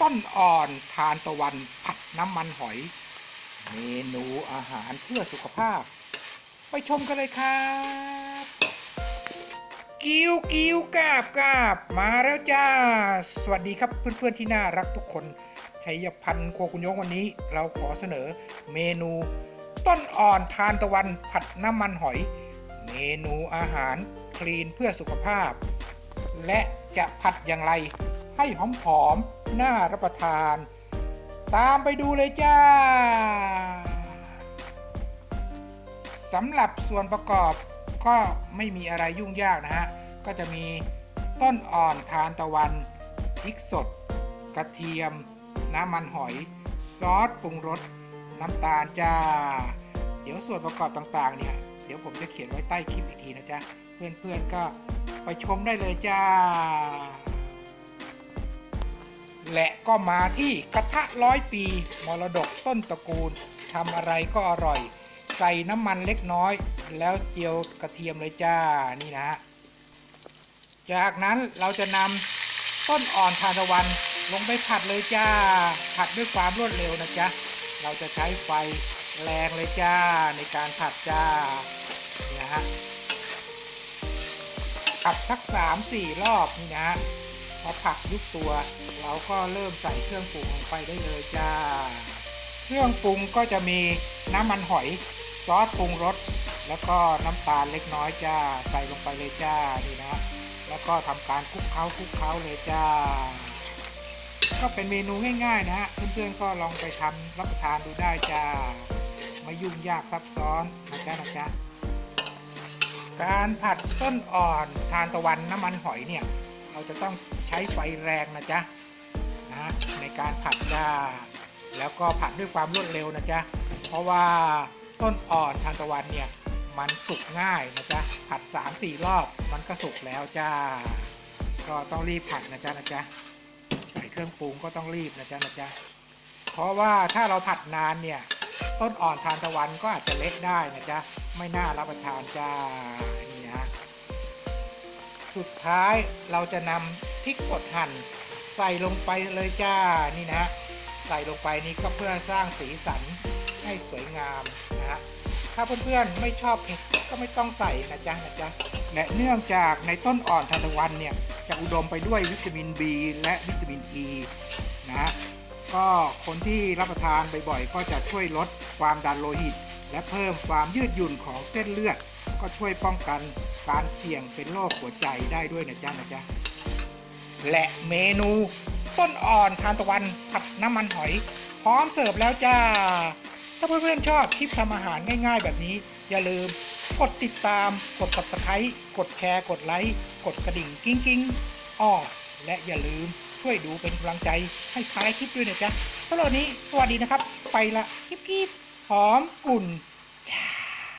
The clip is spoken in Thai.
ต้นอ่อนทานตะวันผัดน้ำมันหอย เมนูอาหารเพื่อสุขภาพ ไปชมกันเลยครับกิ้วกิ้วกาบกาบมาแล้วจ้า สวัสดีครับเพื่อนๆที่น่ารักทุกคนชัยพันธ์โคกุญยงวันนี้ เราขอเสนอเมนูต้นอ่อนทานตะวันผัดน้ำมันหอย เมนูอาหารคลีนเพื่อสุขภาพ และจะผัดอย่างไร ให้หอมๆ น่ารับประทาน ตามไปดูเลยจ้าสำหรับส่วนประกอบก็ไม่มีอะไรยุ่งยากนะฮะ ก็จะมีต้นอ่อนทานตะวันพริกสด กระเทียม น้ำมันหอย ซอสปรุงรส น้ำตาลจ้า เดี๋ยวส่วนประกอบต่างๆ เนี่ย เดี๋ยวผมจะเขียนไว้ใต้คลิปอีกทีนะจ๊ะ เพื่อนๆก็ไปชมได้เลยจ้า และก็มาที่กระทะร้อยปี มรดกต้นตระกูลทำอะไรก็อร่อย ใส่น้ำมันเล็กน้อย แล้วเจียวกระเทียมเลยจ้านี่นะ จากนั้นเราจะนำต้นอ่อนทานตะวันลงไปผัดเลยจ้า ผัดด้วยความรวดเร็วนะจ๊ะ เราจะใช้ไฟแรงเลยจ้าในการผัดจ้านี่นะฮะผัดสักสามสี่รอบนี่นะฮะ พอผักยุบตัว เราก็เริ่มใส่เครื่องปรุงลงไปได้เลยจ้า เครื่องปรุงก็จะมีน้ำมันหอยซอสปรุงรสแล้วก็น้ำตาลเล็กน้อยจ้า ใส่ลงไปเลยจ้านี่นะแล้วก็ทำการคลุกเคล้าคลุกเคล้าเลยจ้า ก็เป็นเมนูง่ายๆนะฮะเพื่อนๆก็ลองไปทำรับประทานดูได้จ้าไม่ยุ่งยากซับซ้อนนะจ๊ะนะจ๊ะการผัดต้นอ่อนทานตะวันน้ำมันหอยเนี่ย เราจะต้องใช้ไฟแรงนะจ๊ะนะในการผัดจ้าแล้วก็ผัดด้วยความรวดเร็วนะจ๊ะเพราะว่าต้นอ่อนทานตะวันเนี่ยมันสุกง่ายนะจ๊ะผัด 3-4 รอบมันก็สุกแล้วจ้าก็ต้องรีบผัดนะจ๊ะนะจ๊ะใส่เครื่องปรุงก็ต้องรีบนะจ๊ะนะจ๊ะเพราะว่าถ้าเราผัดนานเนี่ยต้นอ่อนทานตะวันก็อาจจะเละได้นะจ๊ะไม่น่ารับประทานจ้า สุดท้ายเราจะนำพริกสดหั่น ใส่ลงไปเลยจ้านี่นะใส่ลงไปนี้ก็เพื่อสร้างสีสันให้สวยงามนะฮะถ้าเพื่อนๆไม่ชอบเผ็ดก็ไม่ต้องใส่นะจ๊ะนะจ๊ะและเนื่องจากในต้นอ่อนทานตะวันเนี่ยจะอุดมไปด้วยวิตามิน B และวิตามิน E นะฮะก็คนที่รับประทานบ่อยๆก็จะช่วยลดความดันโลหิต และเพิ่มความยืดหยุ่นของเส้นเลือด ก็ช่วยป้องกัน การเสี่ยงเป็นโรคหัวใจได้ด้วยนะจ๊ะนะจ๊ะและเมนูต้นอ่อนทานตะวันผัดน้ำมันหอย พร้อมเสิร์ฟแล้วจ้า ถ้าเพื่อนๆชอบคลิปทำอาหารง่ายๆแบบนี้ อย่าลืมกดติดตาม กด subscribe กดแชร์ กดไลค์ กดกระดิ่งกิ้งกิ้งอ้อและอย่าลืมช่วยดูเป็นกำลังใจให้ท้ายคลิปด้วยนะจ๊ะสำหรับนี้สวัสดีนะครับ ไปละคลิปๆหอมกุ่น